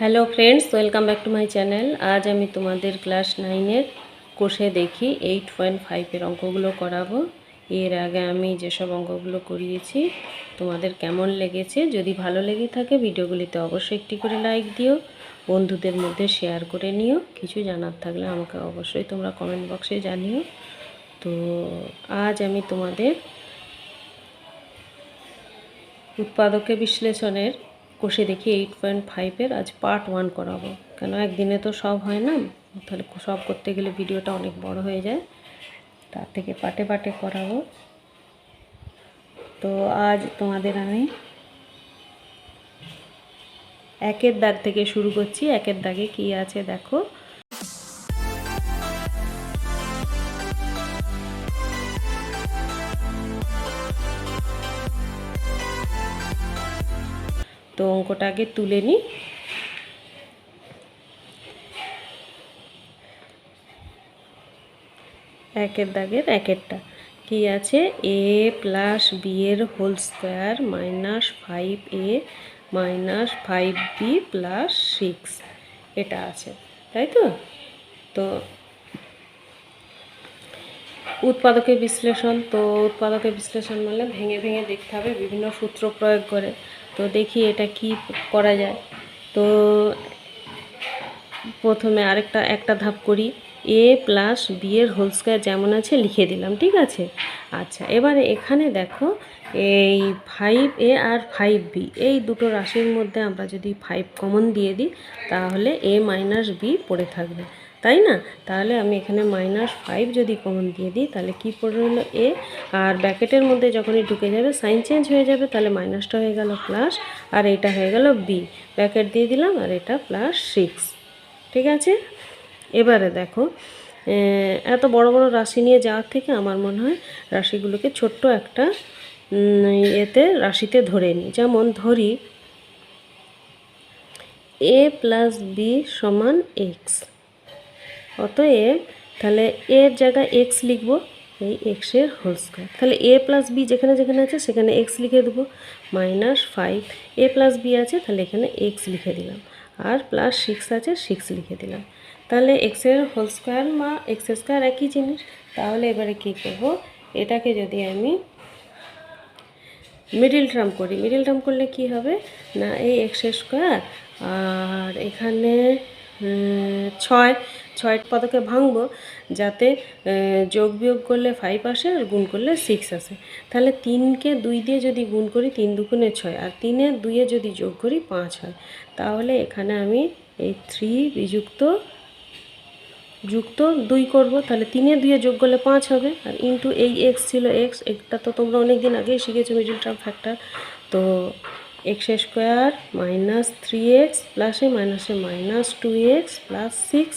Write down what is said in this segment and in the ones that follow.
Hello friends welcome back to my channel আজ আমি তোমাদের ক্লাস নাইনের কোষে দেখি এইট পয়েন্ট ফাইভের অঙ্কগুলো করাবো। এর আগে আমি যেসব অঙ্কগুলো করিয়েছি, তোমাদের কেমন লেগেছে? যদি ভালো লেগে থাকে, ভিডিওগুলিতে অবশ্যই একটি করে লাইক দিও। বন্ধুদের মধ্যে শেয়ার করে নিও। কিছু জানার থাকলে আমাকে অবশ্যই তোমরা কমেন্ট বক্সে জানিও। তো আজ আমি তোমাদের উৎপাদকে বিশ্লেষণের কোষে দেখি এইট পয়েন্ট ফাইভের আজ পার্ট ওয়ান করাবো। কেন একদিনে তো সব হয় না? তাহলে সব করতে গেলে ভিডিওটা অনেক বড় হয়ে যায়। তার থেকে পাটে পাটে করাবো। তো আজ তোমাদের আমি একের দাগ থেকে শুরু করছি। একের দাগে কি আছে দেখো। তো অঙ্কটা আগে তুলে নিই একের দাগের একেরটা। কি আছে? এ প্লাস বি এর whole square minus five a minus five b plus six এটা আছে, তাই তো? তো উৎপাদকের বিশ্লেষণ, তো উৎপাদকের বিশ্লেষণ মানে ভেঙে ভেঙে দেখতে হবে বিভিন্ন সূত্র প্রয়োগ করে। তো দেখি এটা কি করা যায়। তো প্রথমে আরেকটা, একটা ধাপ করি। এ প্লাস বি এর হোল স্কোয়ার যেমন আছে লিখে দিলাম, ঠিক আছে? আচ্ছা এবারে এখানে দেখো এই ফাইভ এ আর ফাইভ বি এই দুটো রাশির মধ্যে আমরা যদি ফাইভ কমন দিয়ে দিই, তাহলে এ মাইনাস বি পড়ে থাকবে। তাই না? তাহলে আমি এখানে মাইনাস ফাইভ যদি কমন দিয়ে দিই, তাহলে কি পড়ে হলো এ আর ব্যাকেটের মধ্যে যখনই ঢুকে যাবে সাইন চেঞ্জ হয়ে যাবে, তাহলে মাইনাসটা হয়ে গেল প্লাস আর এটা হয়ে গেল বি ব্যাকেট দিয়ে দিলাম, আর এটা প্লাস সিক্স ঠিক আছে? এবারে দেখো এত বড় বড় রাশি নিয়ে যাওয়ার থেকে আমার মনে হয় রাশিগুলোকে ছোট্ট একটা এতে, রাশিতে ধরে নিই। যেমন ধরি এ প্লাস বি সমান এক্স অতএব তাহলে এর জায়গায় এক্স লিখব, এই এক্সের হোল স্কোয়ার তাহলে এ প্লাস বি যেখানে যেখানে আছে সেখানে এক্স লিখে দেবো minus five a plus b আছে, তাহলে এখানে এক্স লিখে দিলাম। আর প্লাস সিক্স আছে সিক্স লিখে দিলাম। তাহলে এক্সের হোল স্কোয়ার বা এক্স স্কোয়ার একই জিনিস। তাহলে এবারে কী করব, এটাকে যদি আমি মিডিল টার্ম করি মিডিল টার্ম করলে কি হবে? না, এই এক্স স্কোয়ার আর এখানে ছয়। ছয় পদকে ভাঙব যাতে যোগ বিয়োগ করলে ফাইভ আসে আর গুণ করলে সিক্স আসে। তাহলে তিনকে দুই দিয়ে যদি গুণ করি তিন দুগুণে ছয়, আর তিনে দুইয়ে যদি যোগ করি পাঁচ হয়। তাহলে এখানে আমি এই থ্রি বিযুক্ত, যুক্ত দুই করব, তাহলে তিনে দুয়ে যোগ করলে পাঁচ হবে। আর ইন্টু এই এক্স ছিল এক্স এটা তো তোমরা অনেক দিন আগেই শিখেছো মিডিল টার্ম ফ্যাক্টর তো x square minus three x প্লাসে মাইনাসে minus two x plus six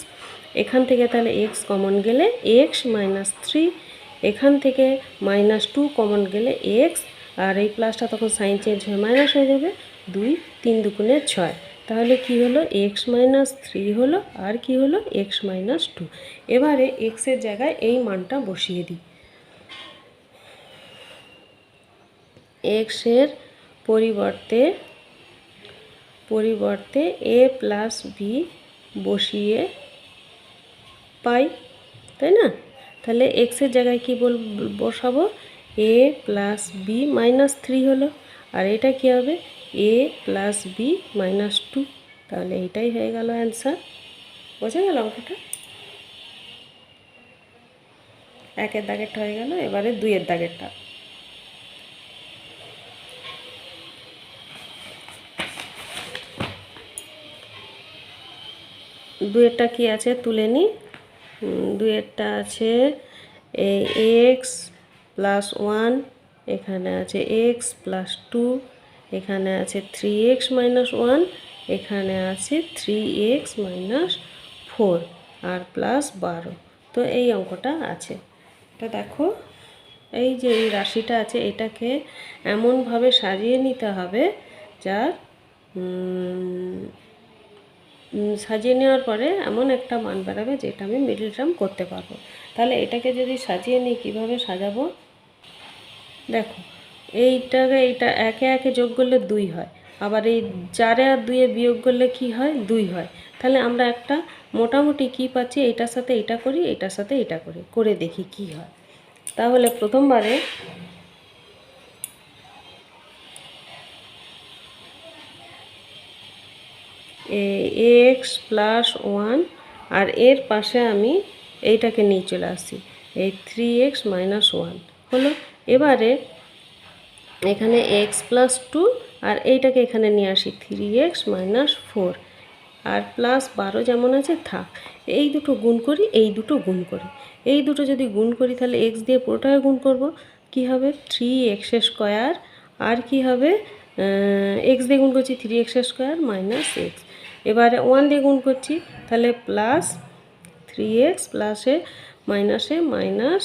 এখান থেকে তাহলে এক্স কমন গেলে এক্স মাইনাস থ্রি এখান থেকে মাইনাস টু কমন গেলে এক্স আর এই প্লাসটা তখন সাইন চেঞ্জ হয়ে মাইনাস হয়ে যাবে দুই, তিন দুগুণে ছয়। তাহলে কি হলো? এক্স মাইনাস থ্রি হলো, আর কি হলো? এক্স মাইনাস টু এবারে এক্সের জায়গায় এই মানটা বসিয়ে দিই। এক্সের পরিবর্তে পরিবর্তে এ প্লাস বি বসিয়ে পাই, তাই না? তাহলে এক্সের জায়গায় কি বল, বসাবো? A plus b minus three হলো। আর এটা কি হবে? A plus b minus two তাহলে এইটাই হয়ে গেল অ্যান্সার বোঝা গেল অঙ্কটা? একের দাগেরটা হয়ে গেল, এবারে দুইয়ের দাগেরটা। দুয়েরটা কি আছে? তুলে নিই দুয়েরটা আছে। এক্স প্লাস ওয়ান এখানে আছে এক্স প্লাস টু এখানে আছে থ্রি এক্স মাইনাস ওয়ান এখানে আছে থ্রি এক্স মাইনাস ফোর আর প্লাস বারো। তো এই অঙ্কটা আছে। এটা দেখো, এই যে এই রাশিটা আছে, এটাকে এমনভাবে সাজিয়ে নিতে হবে যার সাজিয়ে নেওয়ার পরে এমন একটা মান বেরাবে যেটা আমি মিডিল টার্ম করতে পারব। তাহলে এটাকে যদি সাজিয়ে নিই, কীভাবে সাজাবো? দেখো, এইটাকে এইটা একে একে যোগ করলে দুই হয়। আবার এই চারে আর দুয়ে বিয়োগ করলে কি হয়? দুই হয়। তাহলে আমরা একটা মোটামুটি কি পাচ্ছি? এটার সাথে এটা করি এটার সাথে এটা করি, করে দেখি কি হয়। তাহলে প্রথমবারে এক্স প্লাস ওয়ান, আর এর পাশে আমি এইটাকে নিয়ে চলে আসছি। এই থ্রি এক্স মাইনাস ওয়ান। হলো? এবারে এখানে এক্স প্লাস টু, আর এইটাকে এখানে নিয়ে আসি। Three x minus four. আর প্লাস বারো যেমন আছে, থাক। এই দুটো গুণ করি, এই দুটো গুণ করি। এই দুটো যদি গুণ করি, তাহলে এক্স দিয়ে পুরোটাকে গুণ করব। কি হবে? Three x square. আর কি হবে? এক্স দিয়ে গুণ করছি three x square minus x. এবারে ওয়ান দিয়ে গুণ করছি, তাহলে প্লাস থ্রি এক্স প্লাসে মাইনাসে মাইনাস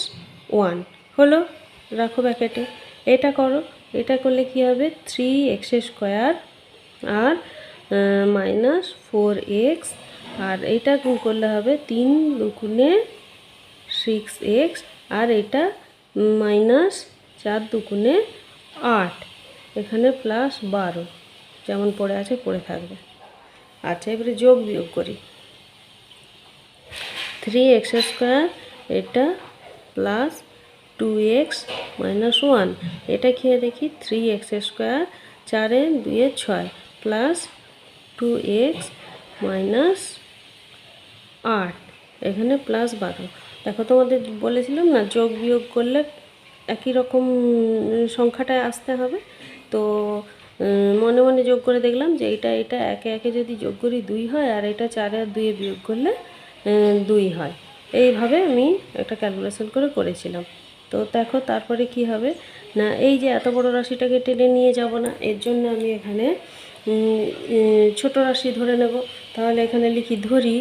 ওয়ান হলো? রাখো ব্যাকেটে। এটা করো। এটা করলে কি হবে? থ্রি এক্স স্কোয়ার আর মাইনাস ফোর এক্স আর এটা গুণ করলে হবে তিন দুগুণে সিক্স এক্স আর এটা মাইনাস চার দুগুণে আট। এখানে প্লাস বারো। যেমন পড়ে আছে, পড়ে থাকবে। আচ্ছা এবারে যোগ বিয়োগ করি। থ্রি এক্স স্কোয়ার এটা plus two x minus one এটা খেয়ে দেখি থ্রি এক্স স্কোয়ার চারে দুয়ে ছয় প্লাস টু এক্স মাইনাস আট, এখানে প্লাস বারো। দেখো তোমাদের বলেছিলাম না, যোগ বিয়োগ করলে একই রকম সংখ্যাটা আসতে হবে। তো মনে মনে যোগ করে দেখলাম যে এটা এটা একে একে যদি যোগ করি দুই হয় আর এটা চারে আর দুইয়ে বিয়োগ করলে দুই হয়। এইভাবে আমি একটা ক্যালকুলেশন করে করেছিলাম। তো দেখো তারপরে কি হবে? না, এই যে এত বড় রাশিটাকে টেনে নিয়ে যাব না, এর জন্য আমি এখানে ছোট রাশি ধরে নেব। তাহলে এখানে লিখি ধরি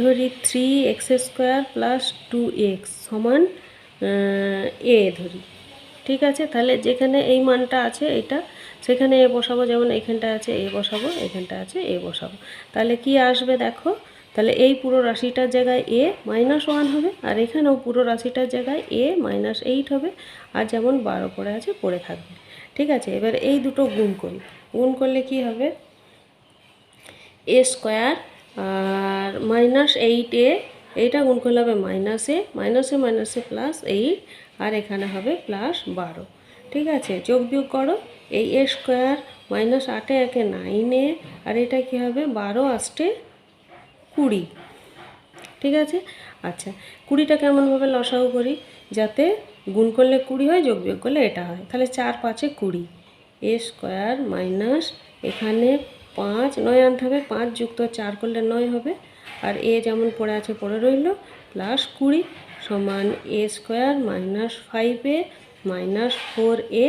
ধরি three x square plus two x সমান এ ধরি। ঠিক আছে? তাহলে যেখানে এই মানটা আছে এটা, সেখানে এ বসাবো, যেমন এখানটা আছে এ বসাবো, এখানটা আছে এ বসাবো। তাহলে কি আসবে দেখো? তাহলে এই পুরো রাশিটার জায়গায় এ মাইনাস ওয়ান হবে, আর এখানেও পুরো রাশিটার জায়গায় এ মাইনাস এইট হবে, আর যেমন বারো পড়ে আছে, পড়ে থাকবে। ঠিক আছে? এবার এই দুটো গুণ করি। গুণ করলে কি হবে? এ স্কোয়ার আর মাইনাস এইট এ, এইটা গুণ করলে হবে মাইনাসে মাইনাসে মাইনাসে প্লাস এইট আর এখানে হবে প্লাস বারো। ঠিক আছে? যোগ বিয়োগ করো। এই এ স্কোয়ার মাইনাস আটে একে নাইনে আর এটা কী হবে? বারো আষ্টে কুড়ি। ঠিক আছে? আচ্ছা কুড়িটা কেমনভাবে লসাও করি? যাতে গুণ করলে কুড়ি হয়, যোগ বিয়োগ করলে এটা হয়। তাহলে চার পাঁচে কুড়ি। এ স্কোয়ার মাইনাস এখানে পাঁচ, নয় আনতে হবে, পাঁচ যুক্ত চার করলে নয় হবে। আর এ যেমন পড়ে আছে, পড়ে রইল প্লাস কুড়ি। সমান a square minus five a minus four a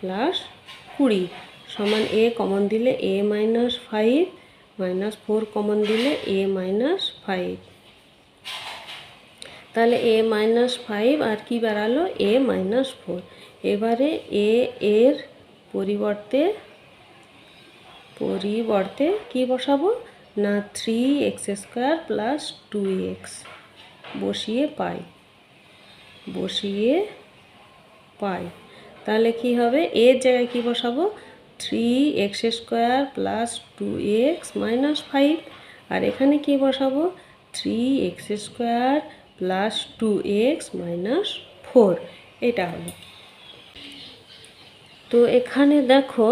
plus কুড়ি। সমান এ কমন দিলে a minus five minus four common দিলে এ মাইনাস ফাইভ তাহলে এ মাইনাস ফাইভ আর কি বেরালো এ মাইনাস ফোর এবারে এ এর পরিবর্তে পরিবর্তে কি বসাবো? না three x square plus two x বসিয়ে পাই। বসিয়ে পাই। তাহলে কি হবে? এর জায়গায় কি বসাবো? Three x square plus two x minus five আর এখানে কি বসাবো? Three x square plus two x minus four এটা হলো তো এখানে দেখো,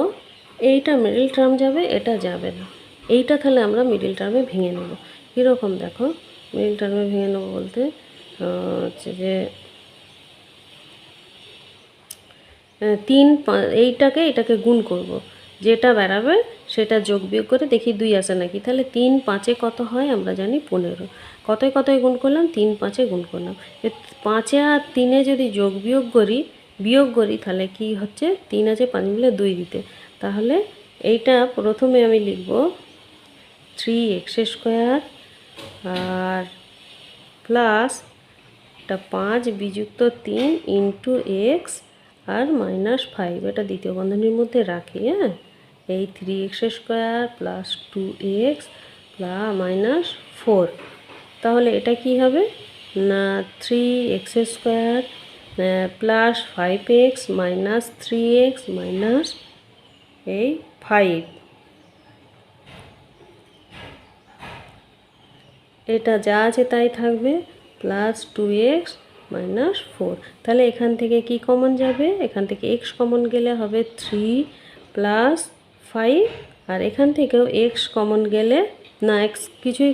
এইটা মিডিল টার্ম যাবে, এটা যাবে না। এইটা তাহলে আমরা মিডিল টার্মে ভেঙে নেব। কীরকম দেখো? মিডিল টার্মে ভেঙে নেব বলতে হচ্ছে যে তিন এইটাকে এটাকে গুণ করব। যেটা বেড়াবে সেটা যোগ বিয়োগ করে দেখি দুই আসে নাকি। তাহলে তিন পাঁচে কত হয়? আমরা জানি পনেরো। কতই কতই গুণ করলাম? তিন পাঁচে গুণ করলাম। পাঁচে আর তিনে যদি যোগ বিয়োগ করি বিয়োগ করি, তাহলে কি হচ্ছে? তিন আছে পাঁচ মিলে দুই দিতে। তাহলে এইটা প্রথমে আমি লিখব থ্রি এক্স স্কোয়ার আর প্লাস এটা পাঁচ বিযুক্ত তিন ইন্টু এক্স আর মাইনাস ফাইভ এটা দ্বিতীয় বন্ধনীর মধ্যে রাখি হ্যাঁ? এই three x square plus two x plus minus four তাহলে এটা কি হবে? না three x square plus five x minus three x minus এই ফাইভ এটা যা আছে তাই থাকবে plus two x minus four তাহলে এখান থেকে কি কমন যাবে? এখান থেকে এক্স কমন গেলে হবে থ্রি প্লাস ফাইভ আর এখান থেকেও এক্স কমন গেলে, না এক্স কিছুই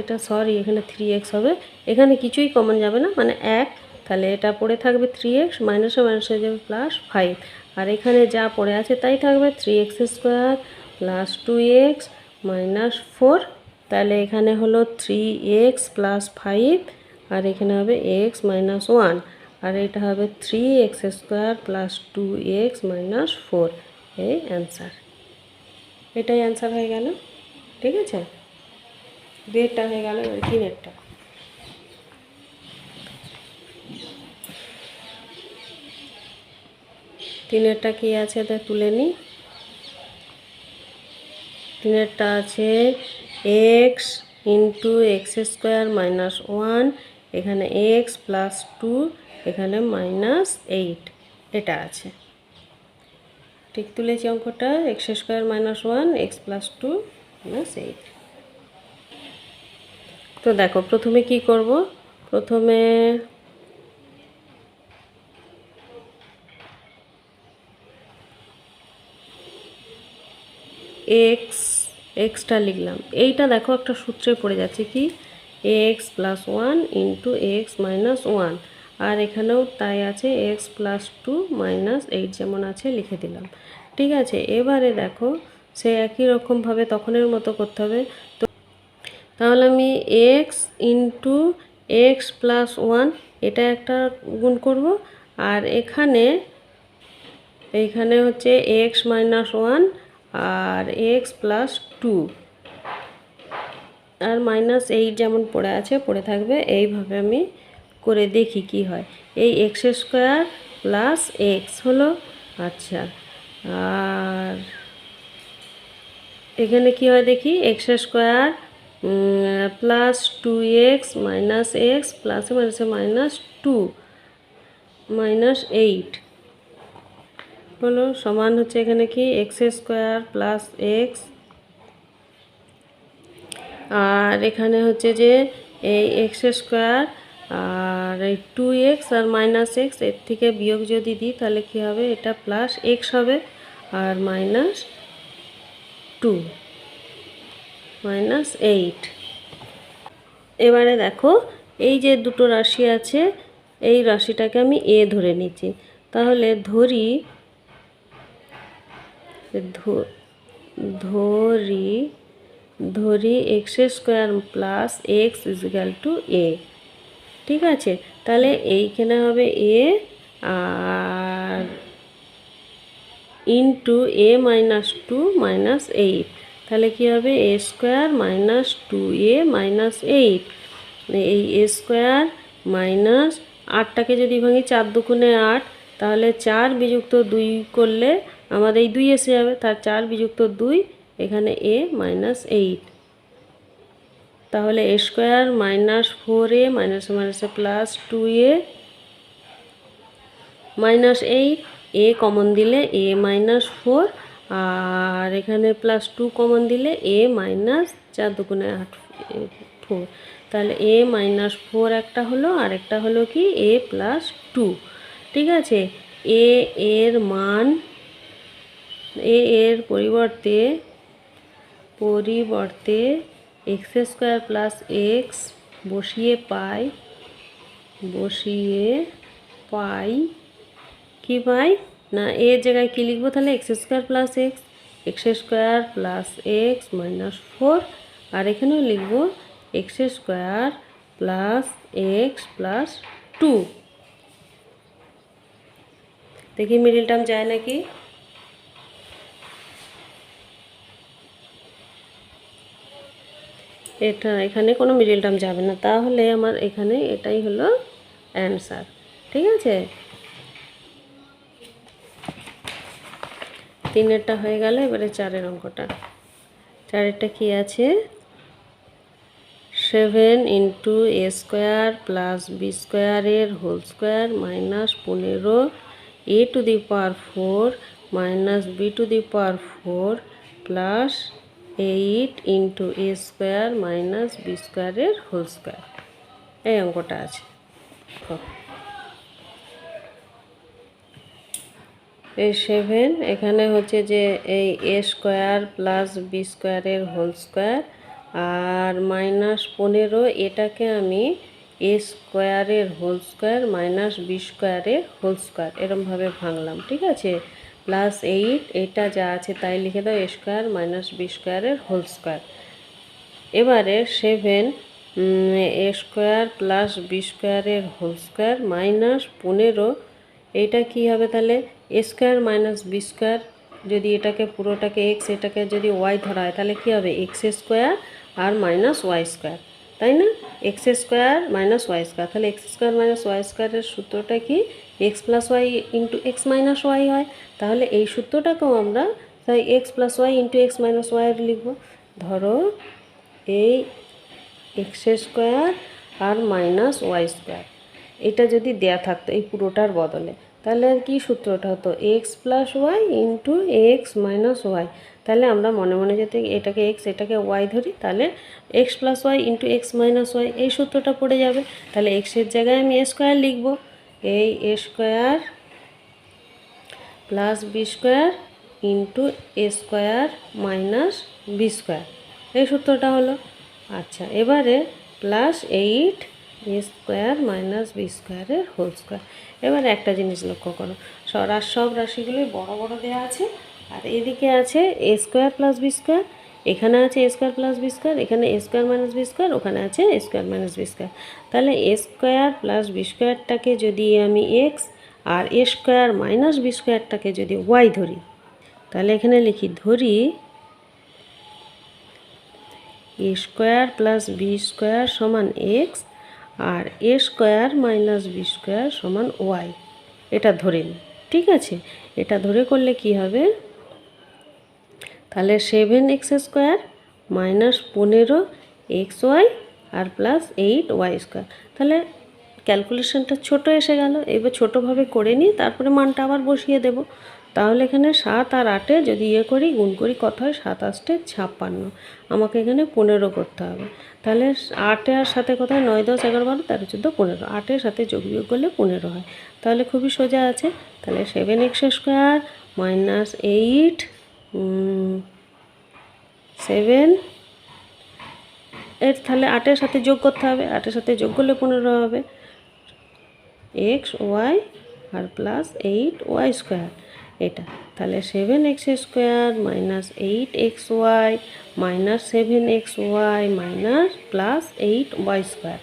এটা সরি এখানে থ্রি এক্স হবে। এখানে কিছুই কমন যাবে না মানে এক, তাহলে এটা পড়ে থাকবে থ্রি এক্স মাইনাসে মাইনাস হয়ে যাবে প্লাস ফাইভ আর এখানে যা পড়ে আছে তাই থাকবে three x square plus two x minus four, তাহলে এখানে হলো থ্রি এক্স প্লাস ফাইভ আর এখানে হবে এক্স মাইনাস ওয়ান আর এটা হবে three x square plus two x minus four এই অ্যান্সার এটাই অ্যান্সার হয়ে গেল, ঠিক আছে? দুয়েরটা হয়ে গেল, এবার তিনেরটা তিনেরটা কি আছে? তা তুলে নিই। তিনেরটা আছে x into x square minus one এখানে এক্স প্লাস টু এখানে মাইনাস এইট এটা আছে। ঠিক তুলেছি অঙ্কটা x square minus one x plus two minus eight তো দেখো, প্রথমে কি করব? প্রথমে এক্স এক্সটা লিখলাম। এইটা দেখো একটা সূত্রে পড়ে যাচ্ছে কি? X plus one into x minus one আর এখানেও তাই আছে x plus two minus eight যেমন আছে, লিখে দিলাম। ঠিক আছে, এবারে দেখো, সে একই রকমভাবে তখনের মতো করতে হবে। তো তাহলে আমি x into x plus one এটা একটা গুণ করব। আর এখানে এইখানে হচ্ছে এক্স মাইনাস ওয়ান আর এক্স প্লাস টু। আর মাইনাস এইট যেমন পড়ে আছে, পড়ে থাকবে, এইভাবে আমি করে দেখি কি হয়। এই এক্স স্কোয়ার প্লাস এক্স হলো আচ্ছা আর এখানে কি হয় দেখি, x square plus two x minus x প্লাসে মাইনাসে মাইনাস টু, মাইনাস এইট। হলো সমান হচ্ছে এখানে কি? এক্স স্কোয়ার প্লাস এক্স আর এখানে হচ্ছে যে এই এক্স স্কোয়ার আর এই টু এক্স আর মাইনাস এক্সের থেকে বিয়োগ যদি দিই তাহলে কী হবে? এটা প্লাস এক্স হবে আর মাইনাস টু মাইনাস এইট এবারে দেখো, এই যে দুটো রাশি আছে, এই রাশিটাকে আমি এ ধরে নিচ্ছি। তাহলে ধরি ধরি ধরি x square plus x equal to a ঠিক আছে? তাহলে এইখানে হবে a R into a minus two minus eight তাহলে কী হবে? A square minus two a minus eight এই এ স্কোয়ার মাইনাস আটটাকে যদি ভাঙি চার দুগুণে আট, তাহলে চার বিযুক্ত দুই করলে আমাদের এই দুই এসে যাবে, তার চার বিযুক্ত দুই, এখানে এ মাইনাস এইট। তাহলে a square minus four a minus মাইনাসে plus two a minus eight, a common দিলে এ মাইনাস ফোর, আর এখানে প্লাস টু কমন দিলে এ মাইনাস চার দুগুণে আট ফোর। তাহলে এ মাইনাস ফোর একটা হলো, আর একটা হলো কি? A plus two. ঠিক আছে? এ এর মান এর পরিবর্তে পরিবর্তে এক্স স্কোয়ার প্লাস এক্স বসিয়ে পাই বসিয়ে পাই কি পাই? না এর জায়গায় কী লিখব তাহলে? X square plus x x square plus x minus four, আর এখানেও লিখব x square plus x plus two. দেখি মিডিল টার্ম যায় নাকি? এটা এখানে কোনো মিডিল টার্ম যাবে না। তাহলে আমার এখানে এটাই হলো অ্যান্সার ঠিক আছে? তিনেরটা হয়ে গেল, এবারে চারের অঙ্কটা। চারেরটা কি আছে? Seven into a square plus b স্কোয়ারের হোল স্কোয়ার মাইনাস পনেরো a to the power four minus b to the power four plus eight into a square minus b স্কোয়ারের হোল স্কোয়ার এই অঙ্কটা আছে। এই সেভেন, এখানে হচ্ছে যে এই এ স্কোয়ার প্লাস বি স্কোয়ারের হোল স্কোয়ার আর মাইনাস পনেরো, এটাকে আমি এ স্কোয়ারের হোল স্কোয়ার মাইনাস বি স্কোয়ারের হোল স্কোয়ার, এরমভাবে ভাঙলাম, ঠিক আছে প্লাস এইট, এটা যা আছে তাই লিখে দাও এ স্কোয়ার মাইনাস বি স্কোয়ারের হোল স্কোয়ার। এবারে seven a square plus b স্কোয়ারের হোল স্কোয়ার মাইনাস পনেরো এইটা কী হবে তাহলে? A square minus b square যদি এটাকে পুরোটাকে এক্স, এটাকে যদি ওয়াই ধরা হয়, তাহলে কী হবে? এক্স স্কোয়ার আর মাইনাস ওয়াই স্কোয়ার, তাই না? X square minus y square, তাহলে এক্স স্কোয়ার মাইনাস ওয়াই স্কোয়ারের সূত্রটা কি? X plus y into x minus y হয়। তাহলে এই সূত্রটাকেও আমরা তাই x plus y into x minus y লিখব। ধরো এই এক্স স্কোয়ার আর মাইনাস ওয়াই স্কোয়ার এটা যদি দেয়া থাকতো এই পুরোটার বদলে, তাহলে আর কি সূত্রটা হতো? X plus y into x minus y তাহলে আমরা মনে মনে যদি এটাকে এক্স এটাকে ওয়াই ধরি, তাহলে x plus y into x minus y এই সূত্রটা পড়ে যাবে। তাহলে এক্সের জায়গায় আমি এ স্কোয়ার লিখব। এই a square plus b square into a square minus b square. এই সূত্রটা হলো। আচ্ছা এবারে plus eight a square minus b স্কোয়ারের হোল স্কোয়ার। এবার একটা জিনিস লক্ষ্য করো। সব রাশ সব রাশিগুলোই বড় বড় দেওয়া আছে। আর এদিকে আছে a square plus b square, এখানে আছে a square plus b square, এখানে a square minus b square, ওখানে আছে a square minus b square. তাহলে এ স্কোয়ার প্লাস বি স্কোয়ারটাকে যদি আমি এক্স আর এ স্কোয়ার মাইনাস বি স্কোয়ারটাকে যদি ওয়াই ধরি, তাহলে এখানে লিখি ধরি a square plus b square সমান x R a square minus b square সমান ওয়াই এটা ধরে নিই, ঠিক আছে? এটা ধরে করলে কি হবে? তাহলে সেভেন এক্স স্কোয়ার মাইনাস পনেরো এক্স ওয়াই আর প্লাস এইট ওয়াই স্কোয়ার তাহলে ক্যালকুলেশনটা ছোট এসে গেল, এবার ছোটোভাবে করে নিই তারপরে মানটা আবার বসিয়ে দেব। তাহলে এখানে সাত আর আটে যদি ইয়ে করি, গুণ করি কত হয়? সাত আষ্টে ছাপ্পান্ন। আমাকে এখানে পনেরো করতে হবে। তাহলে আটে আর সাথে কত হয়? নয়, দশ, এগারো, বারো, তেরো, চোদ্দ, পনেরো। আটের সাথে যোগ বিয়োগ করলে পনেরো হয়। তাহলে খুবই সোজা আছে। তাহলে seven x square minus eight seven এর তাহলে আটের সাথে যোগ করতে হবে। আটের সাথে যোগ করলে পনেরো হবে। এক্স, ওয়াই, আর প্লাস এইট, ওয়াই স্কোয়ার। এটা। তাহলে seven x square minus eight x y, minus seven x y, minus plus eight y square.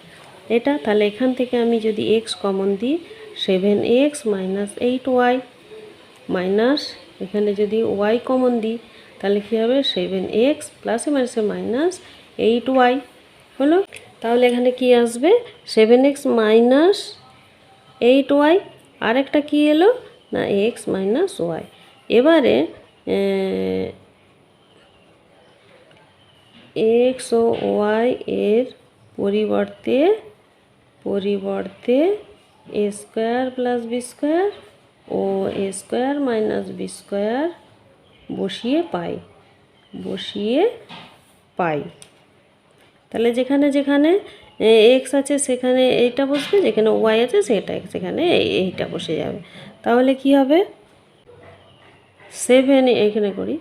এটা, তাহলে এখান থেকে আমি যদি এক্স কমন দিই, seven x minus eight y, minus এখানে যদি ওয়াই কমন দিই, তাহলে কী হবে? সেভেন এক্স প্লাসে মাইনাসে মাইনাস এইট ওয়াই। হলো? তাহলে এখানে কি আসবে? Seven x minus eight y, আরেকটা কী এলো? না, এক্স মাইনাস ওয়াই। এবারে এক্স ও ওয়াই এর পরিবর্তে পরিবর্তে a square plus b square O a square minus b square বসিয়ে পাই বসিয়ে পাই। তাহলে যেখানে যেখানে এক্স আছে সেখানে এইটা বসবে, যেখানে ওয়াই আছে সেটা, সেখানে এই- এইটা বসে যাবে। তাহলে কি হবে? সেভেন এখানে করি।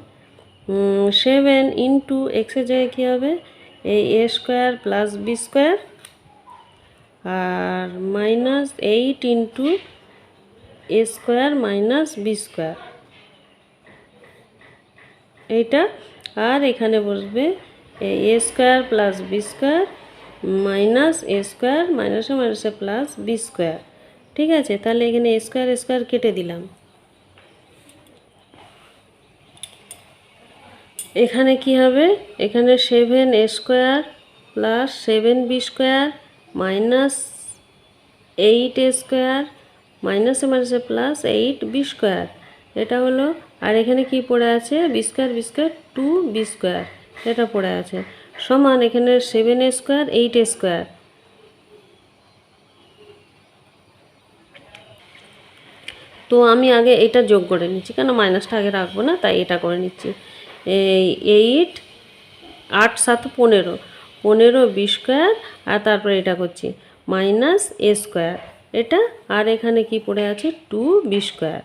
সেভেন ইন্টু এক্সের জায়গায় কী হবে? এই a square plus b square R minus eight into a square minus b square এইটা। আর এখানে বসবে a square plus b square minus a square মাইনাসে মাইনাসে প্লাস বি স্কোয়ার। ঠিক আছে? তাহলে এখানে স্কোয়ার স্কোয়ার কেটে দিলাম। এখানে কি হবে? এখানে seven a square plus seven b square minus eight a square মাইনাসে মাইনাসে প্লাস এইট বি স্কোয়ার এটা হলো, আর এখানে কি পড়ে আছে? B square b square two b square এটা পড়ে আছে। সমান এখানে সেভেন স্কোয়ার এইট স্কোয়ার তো আমি আগে এটা যোগ করে নিচ্ছি, কেন মাইনাসটা আগে রাখব না, তাই এটা করে নিচ্ছি। এই এইট আট, সাত, পনেরো। পনেরো বি স্কোয়ার আর তারপরে এটা করছি মাইনাস এ স্কোয়ার এটা, আর এখানে কি পড়ে আছে? টু বি স্কোয়ার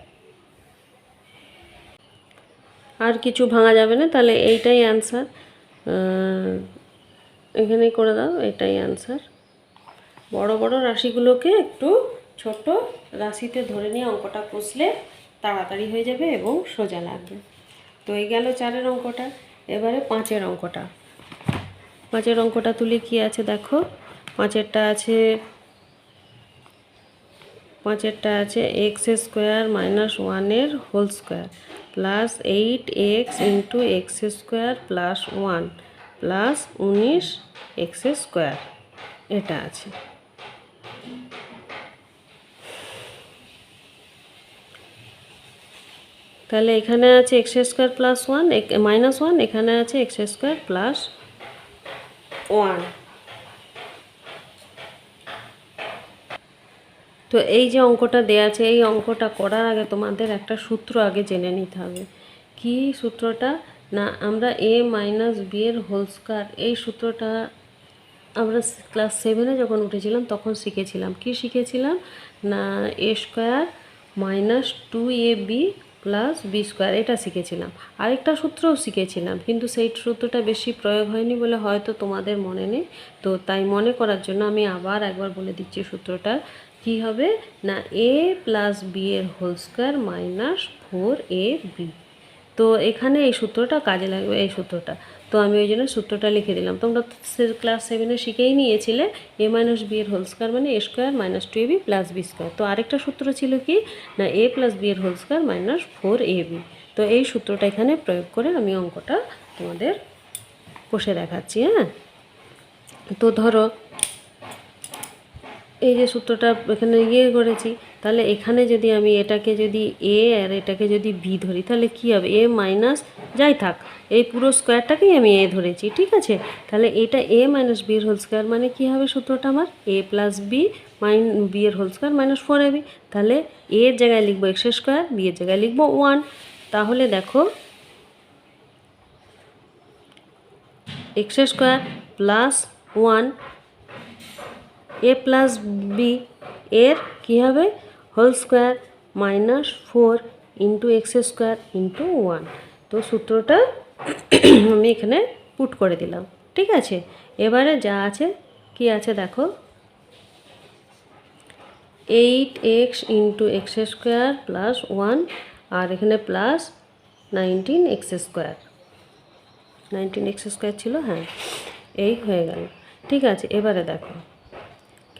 আর কিছু ভাঙা যাবে না, তাহলে এইটাই অ্যান্সার এখানেই করে দাও, এটাই অ্যান্সার বড় বড় রাশিগুলোকে একটু ছোট রাশিতে ধরে নিয়ে অঙ্কটা কষলে তাড়াতাড়ি হয়ে যাবে এবং সোজা লাগবে। তো এই গেল চারের অঙ্কটা, এবারে পাঁচের অঙ্কটা। পাঁচের অঙ্কটা তুলে কি আছে দেখো? পাঁচেরটা আছে পাঁচেরটা আছে এক্স স্কোয়ার মাইনাস ওয়ানের whole square plus eight x into x square plus one plus উনিশ এক্স স্কোয়ার এটা আছে। তাহলে এখানে আছে x square plus one minus one এখানে আছে এক্স স্কোয়ার প্লাস ওয়ান তো এই যে অঙ্কটা দেয়া আছে, এই অঙ্কটা করার আগে তোমাদের একটা সূত্র আগে জেনে নিতে হবে। কি সূত্রটা? না, আমরা এ মাইনাস বি এর হোল স্কোয়ার এই সূত্রটা আমরা ক্লাস সেভেনে যখন উঠেছিলাম, তখন শিখেছিলাম। কি শিখেছিলাম? না a square minus two a b plus b square এটা শিখেছিলাম। আরেকটা সূত্রও শিখেছিলাম, কিন্তু সেই সূত্রটা বেশি প্রয়োগ হয়নি বলে হয়তো তোমাদের মনে নেই। তো তাই মনে করার জন্য আমি আবার একবার বলে দিচ্ছি সূত্রটা কি হবে? না এ প্লাস বি এর whole square minus four a b তো এখানে এই সূত্রটা কাজে লাগবে, এই সূত্রটা। তো আমি ওই জন্য সূত্রটা লিখে দিলাম। তোমরা ক্লাস সেভেনে শিখেই নিয়েছিলে এ মাইনাস বি এর হোল স্কোয়ার মানে a square minus two a b plus b square তো আরেকটা সূত্র ছিল কি? না এ প্লাস বি এর whole square minus four a b তো এই সূত্রটা এখানে প্রয়োগ করে আমি অঙ্কটা তোমাদের কষে দেখাচ্ছি হ্যাঁ? তো ধরো এই যে সূত্রটা এখানে ইয়ে করেছি, তাহলে এখানে যদি আমি এটাকে যদি এ আর এটাকে যদি বি ধরি, তাহলে কি হবে? এ মাইনাস যাই থাক, এই পুরো স্কোয়ারটাকেই আমি এ ধরেছি, ঠিক আছে? তাহলে এটা এ মাইনাস বি এর হোল স্কোয়ার মানে কি হবে সূত্রটা আমার? A plus b mine b এর whole square minus four a b তাহলে এ এর জায়গায় লিখব এক্স স্কোয়ার বি এর জায়গায় লিখব ওয়ান তাহলে দেখো x square plus one a plus b এর কী হবে? Whole square minus four into x square into one তো সূত্রটা আমি এখানে পুট করে দিলাম। ঠিক আছে? এবারে যা আছে, কি আছে দেখো? Eight x into x square plus one আর এখানে plus nineteen x square nineteen x square ছিল হ্যাঁ এই হয়ে গেল। ঠিক আছে? এবারে দেখো।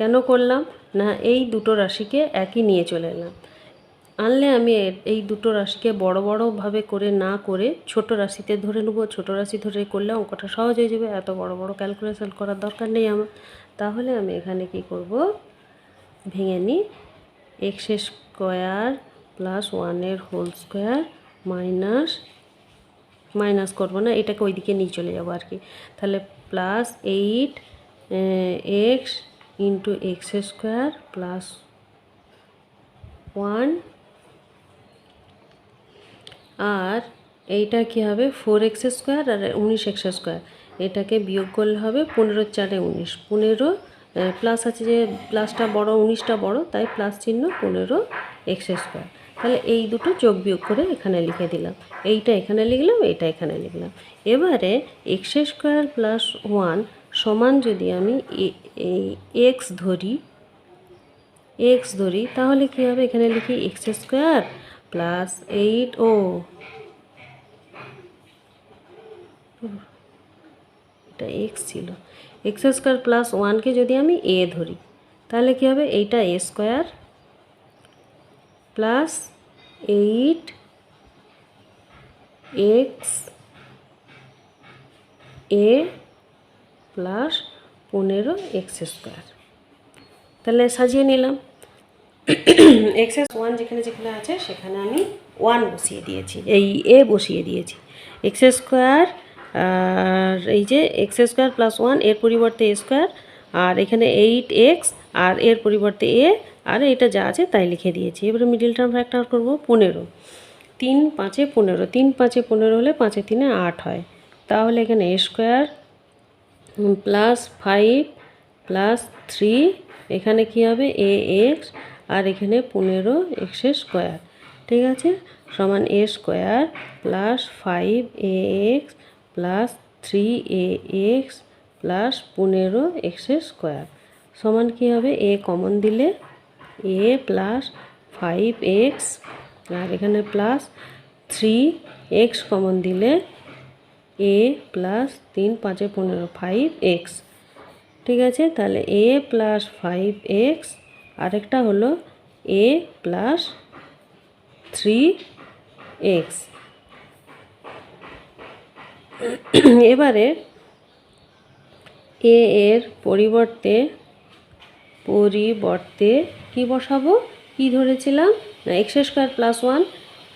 কেন করলাম? না, এই দুটো রাশিকে একই নিয়ে চলে এলাম। আনলে আমি এই দুটো রাশিকে বড় বড়ভাবে করে না করে ছোট রাশিতে ধরে নেব, ছোট রাশি ধরে করলে অঙ্কটা সহজ হয়ে যাবে। এত বড় বড় ক্যালকুলেশন করার দরকার নেই আমার। তাহলে আমি এখানে কি করব? ভেঙে নিই। এক্স স্কোয়ার প্লাস ওয়ানের হোল স্কোয়ার মাইনাস মাইনাস করব না, এটাকে ওইদিকে নিয়ে চলে যাব আর কি। তাহলে plus eight x into x square plus one আর এইটা কি হবে? ফোর এক্স স্কোয়ার আর উনিশ এক্স স্কোয়ার এটাকে বিয়োগ করলে হবে পনেরো চারে উনিশ। পনেরো প্লাস আছে যে প্লাসটা বড়, উনিশটা বড়, তাই প্লাস চিহ্ন পনেরো এক্স স্কোয়ার তাহলে এই দুটো যোগ বিয়োগ করে এখানে লিখে দিলাম। এইটা এখানে লিখলাম, এইটা এখানে লিখলাম। এবারে এক্স স্কোয়ার প্লাস ওয়ান সমান যদি আমি এই এক্স ধরি এক্স ধরি, তাহলে কী হবে? এখানে লিখি এক্স স্কোয়ার প্লাস এইট ও এটা এক্স ছিল। এক্স স্কোয়ার প্লাস ওয়ানকে যদি আমি এ ধরি, তাহলে কী হবে? এইটা a square plus eight x a plus পনেরো এক্স স্কোয়ার। তাহলে সাজিয়ে নিলাম। এক্স এস ওয়ান যেখানে যেখানে আছে, সেখানে আমি ওয়ান বসিয়ে দিয়েছি। এই এ বসিয়ে দিয়েছি। এক্স স্কোয়ার, আর এই যে এক্স স্কোয়ার প্লাস ওয়ান, এর পরিবর্তে এ স্কোয়ার, আর এখানে এইট এক্স, আর এর পরিবর্তে এ, আর এটা যা আছে তাই লিখে দিয়েছি। এবারে মিডিল টার্ম ফ্যাক্টর করব পনেরো। তিন পাঁচে পনেরো। তিন পাঁচে পনেরো হলে পাঁচে তিনে আট হয়। তাহলে এখানে a square plus five plus three এখানে কি হবে? এ এক্স আর এখানে পনেরো এক্সের স্কোয়ার ঠিক আছে? সমান a square plus five a x plus three a x plus পনেরো এক্সের স্কোয়ার সমান কী হবে? এ কমন দিলে এ প্লাস ফাইভ এক্স আর এখানে প্লাস থ্রি এক্স কমন দিলে এ প্লাস তিন পাঁচে পনেরো ফাইভ এক্স ঠিক আছে? তাহলে এ প্লাস ফাইভ এক্স আরেকটা হলো এ প্লাস থ্রি এক্স এবারে এ এর পরিবর্তে পরিবর্তে কি বসাবো? কি ধরেছিলাম? না x square plus one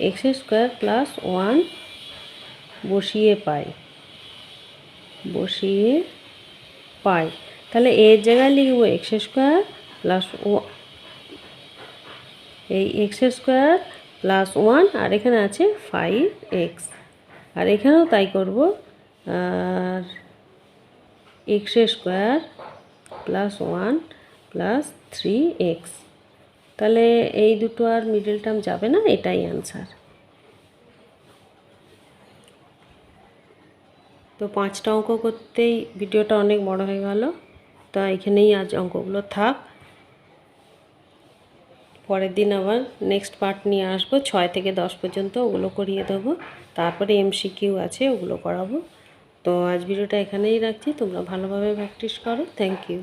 x square plus one বসিয়ে পাই। বসিয়ে পাই। তাহলে এর জায়গায় লিখব এক্স স্কোয়ার প্লাস ও এই এক্স স্কোয়ার প্লাস ওয়ান আর এখানে আছে ফাইভ এক্স আর এখানেও তাই করব, আর x square plus one plus three x তাহলে এই দুটো আর মিডল টার্ম যাবে না, এটাই অ্যান্সার তো পাঁচটা অঙ্ক করতেই ভিডিওটা অনেক বড় হয়ে গেল। তো এখানেই আজ অঙ্কগুলো থাক। পরের দিন আবার নেক্সট পার্ট নিয়ে আসব। ছয় থেকে দশ পর্যন্ত ওগুলো করিয়ে দেবো। তারপরে এমসিকিউ আছে, ওগুলো করাবো। তো আজ ভিডিওটা এখানেই রাখছি। তোমরা ভালোভাবে প্র্যাকটিস করো। Thank you